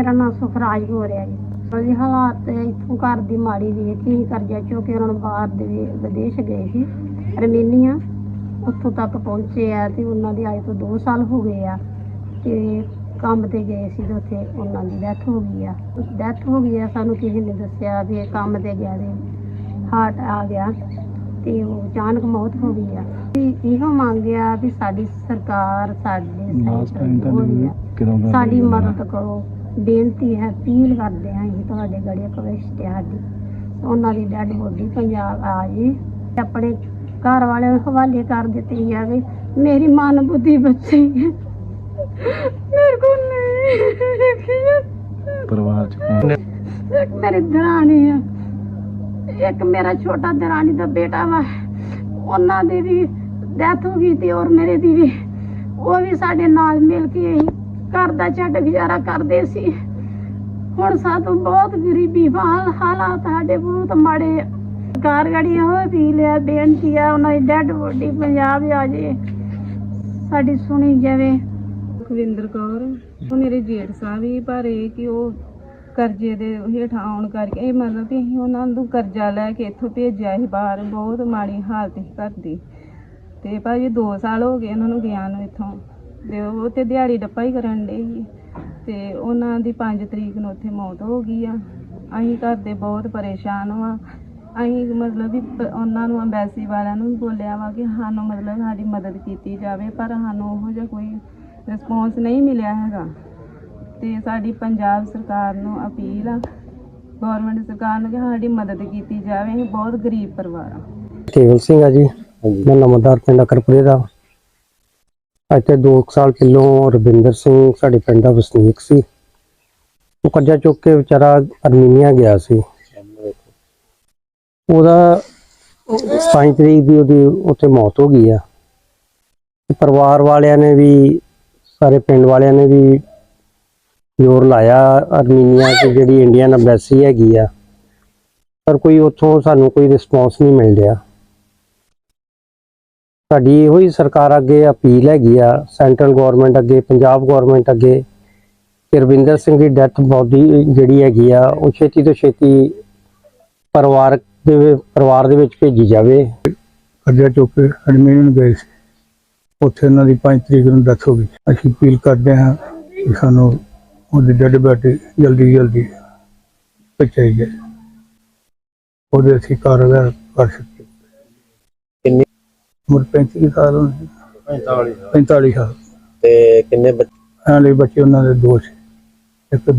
ਮੇਰਾ ਨਾਮ ਸੁਖਰਾਜ ਹੋ ਰਿਹਾ ਜੀ। ਉਹਦੇ ਹਾਲਾਤ ਇੱਥੋਂ ਘਰ ਦੀ ਮਾੜੀ ਵੇਖ ਕੇ ਕਰਜ਼ਾ ਚੁੱਕ ਕੇ ਉਹਨਾਂ ਨੂੰ ਬਾਹਰ ਦੇ ਵਿਦੇਸ਼ ਗਏ ਸੀ। ਰਮੀਨੀਆ ਉੱਥੋਂ ਤੱਕ ਪਹੁੰਚੇ ਆ ਤੇ ਉਹਨਾਂ ਦੀ ਅੱਜ ਤੋਂ 2 ਸਾਲ ਹੋ ਗਏ ਆ ਤੇ ਕੰਮ ਤੇ ਗਏ ਸੀ ਤੇ ਉੱਥੇ ਉਹਨਾਂ ਦੀ ਡੈਥ ਹੋ ਗਈ ਆ। ਡੈਥ ਹੋ ਗਈ ਆ ਸਾਨੂੰ ਕਿਸੇ ਨੇ ਦੱਸਿਆ ਵੀ ਇਹ ਕੰਮ ਤੇ ਗਿਆ ਤੇ ਹਾਰਟ ਆ ਗਿਆ ਤੇ ਉਹ ਅਚਾਨਕ ਮੌਤ ਹੋ ਗਈ ਆ। ਇਹੋ ਮੰਗਿਆ ਵੀ ਸਾਡੀ ਸਰਕਾਰ ਸਾਡੇ ਦਾ ਸਾਡੀ ਮਦਦ ਕਰੋ। ਬੇਨਤੀ ਹੈ ਅਪੀਲ ਕਰਦੇ ਹਾਂ ਅਸੀਂ ਤੁਹਾਡੇ ਗੜੇ ਹੈ ਸਾਡੀ। ਉਹਨਾਂ ਦੀ ਡੈਡ ਬੋਡੀ ਪੰਜਾਬ ਆ ਜੀ ਆਪਣੇ ਘਰ ਵਾਲਿਆਂ ਨੂੰ ਹਵਾਲੇ ਕਰ ਦਿੱਤੀ ਜਾਵੇ। ਮੇਰੀ ਮਨ ਬੁੱਧੀ ਬੱਚੀ। ਹੈ ਮੇਰੇ ਕੋਲ ਨਹੀਂ। ਪਰਿਵਾਰ ਚ ਕੌਣ? ਇੱਕ ਮੇਰੀ ਦਰਾਣੀ ਆ। ਇੱਕ ਮੇਰਾ ਛੋਟਾ ਦਰਾਣੀ ਦਾ ਬੇਟਾ ਵਾ। ਉਹਨਾਂ ਦੀ ਵੀ ਡੈਥ ਹੋ ਗਈ ਤੇ ਔਰ ਮੇਰੇ ਦੀ ਵੀ। ਉਹ ਵੀ ਸਾਡੇ ਨਾਲ ਮਿਲ ਕੇ ਘਰ ਦਾ ਛੱਡ ਗੁਜ਼ਾਰਾ ਕਰਦੇ ਸੀ। ਹੁਣ ਸਾਤੋਂ ਬਹੁਤ ਗਰੀਬੀ ਹਾਲ ਹਾਲਾਤ ਸਾਡੇ ਬਹੁਤ ਮਾੜੇ। ਆ। ਸਰਕਾਰ ਗੜੀ ਵੀ ਲਿਆ ਬੇਨਤੀ ਆ, ਉਹਨਾਂ ਦੀ ਡੈਡ ਬੋਡੀ ਪੰਜਾਬ ਆ ਜੇ। ਸਾਡੀ ਸੁਣੀ ਜਾਵੇ। ਸੁਖਵਿੰਦਰ ਕੌਰ, ਉਹ ਮੇਰੇ ਜੇਠ ਸਾਹਿਬ ਹੀ ਪਰ ਇਹ ਕਿ ਉਹ ਕਰਜ਼ੇ ਦੇ ਹੇਠ ਆਉਣ ਕਰਕੇ, ਇਹ ਮਤਲਬ ਕਿ ਅਸੀਂ ਉਹਨਾਂ ਨੂੰ ਕਰਜ਼ਾ ਲੈ ਕੇ ਇੱਥੋਂ ਭੇਜਿਆ ਸੀ ਬਾਹਰ, ਬਹੁਤ ਮਾੜੀ ਹਾਲਤ ਸੀ ਘਰ ਦੀ। ਤੇ ਭਾਜੀ 2 ਸਾਲ ਹੋ ਗਏ ਉਹਨਾਂ ਨੂੰ ਗਿਆ ਨੂੰ ਇੱਥੋਂ। ਤੇ ਉਹ ਤੇ ਦਿਹਾੜੀ ਡੱਪਾ ਹੀ ਕਰਨ ਡੇ ਸੀ। ਤੇ ਉਹਨਾਂ ਦੀ 5 ਤਰੀਕ ਨੂੰ ਉੱਥੇ ਮੌਤ ਹੋ ਗਈ ਆ। ਅਸੀਂ ਘਰ ਦੇ ਬਹੁਤ ਪਰੇਸ਼ਾਨ ਹਾਂ ਅਸੀਂ ਮਤਲਬ ਵੀ ਪ- ਉਹਨਾਂ ਨੂੰ ਅੰਬੈਸੀ ਵਾਲਿਆਂ ਨੂੰ ਵੀ ਬੋਲਿਆ ਵਾ ਕਿ ਸਾਨੂੰ ਮਤਲਬ ਸਾਡੀ ਮਦਦ ਕੀਤੀ ਜਾਵੇ ਪਰ ਸਾਨੂੰ ਉਹੋ ਜਿਹਾ ਕੋਈ ਰਿਸਪੌਂਸ ਨਹੀਂ ਮਿਲਿਆ ਹੈਗਾ। ਤੇ ਸਾਡੀ ਪੰਜਾਬ ਸਰਕਾਰ ਨੂੰ ਅਪੀਲ ਆ ਗਵਰਨਮੈਂਟ ਸਰਕਾਰ ਨੂੰ ਕਿ ਸਾਡੀ ਮਦਦ ਕੀਤੀ ਜਾਵੇ। ਅਸੀਂ ਬਹੁਤ ਗਰੀਬ ਪਰਿਵਾਰ ਆ। ਕੇਵਲ ਸਿੰਘ ਆ ਜੀ। ਮੈਂ ਨਮਦਾਰ ਪਿੰਡ ਅਕਰਪੁਰੇ ਦਾ। ਅੱਜ ਤੇ 2 ਸਾਲ ਪਹਿਲੋਂ ਰਵਿੰਦਰ ਸਿੰਘ ਸਾਡੇ ਪਿੰਡ ਦਾ ਵਸਨੀਕ ਸੀ। ਉਹ ਕਰਜ਼ਾ ਚੁੱਕ ਕੇ ਵਿਚਾਰਾ ਅਰਮੀਨੀਆ ਗਿਆ ਸੀ। ਉਹਦਾ 27 ਤਰੀਕ ਦੀ ਉਹਦੀ ਉੱਥੇ ਮੌਤ ਹੋ ਗਈ ਆ। ਪਰਿਵਾਰ ਵਾਲਿਆਂ ਨੇ ਵੀ, ਸਾਰੇ ਪਿੰਡ ਵਾਲਿਆਂ ਨੇ ਵੀ ਜ਼ੋਰ ਲਾਇਆ ਅਰਮੀਨੀਆ 'ਚ ਜਿਹੜੀ ਇੰਡੀਅਨ ਐਮਬੈਸੀ ਹੈਗੀ ਆ। ਪਰ ਕੋਈ ਉੱਥੋਂ ਸਾਨੂੰ ਕੋਈ ਰਿਸਪੌਂਸ ਨਹੀਂ ਮਿਲ ਰਿਹਾ। ਸਾਡੀ ਇਹੋ ਹੀ ਸਰਕਾਰ ਅੱਗੇ ਅਪੀਲ ਹੈਗੀ ਆ, ਸੈਂਟਰਲ ਗਵਰਨਮੈਂਟ ਅੱਗੇ, ਪੰਜਾਬ ਗਵਰਨਮੈਂਟ ਅੱਗੇ, ਕਿ ਰਵਿੰਦਰ ਸਿੰਘ ਦੀ ਡੈਥ ਬੋਡੀ ਜਿਹੜੀ ਹੈਗੀ ਆ, ਉਹ ਛੇਤੀ ਤੋਂ ਛੇਤੀ ਪਰਿਵਾਰ ਦੇ ਪਰਿਵਾਰ ਦੇ ਵਿੱਚ ਭੇਜੀ ਜਾਵੇ। ਕਰਜ਼ਾ ਚੁੱਕ ਕੇ ਐਡਮਿਸ਼ਨ ਗਏ ਸੀ। ਉੱਥੇ ਉਹਨਾਂ ਦੀ 5 ਤਰੀਕ ਨੂੰ ਡੈਥ ਹੋ ਗਈ। ਅਸੀਂ ਅਪੀਲ ਕਰਦੇ ਹਾਂ ਕਿ ਸਾਨੂੰ ਉਹਦੀ ਡੈਡ ਬੈਟੀ ਜਲਦੀ ਜਲਦੀ ਪਹੁੰਚਾਈ ਜਾਏ। ਉਹਦੇ ਅਸੀਂ ਕਾਰਗਰ ਕਰ ਸਕੀਏ। ਉਮਰ 35 ਸਾਲ ਹੋਣੀ 45 45 ਸਾਲ। ਤੇ ਕਿੰਨੇ ਐਂ ਲਈ ਬੱਚੇ ਉਹਨਾਂ ਦੇ ਦੋ ਸੀ। ਇੱਕ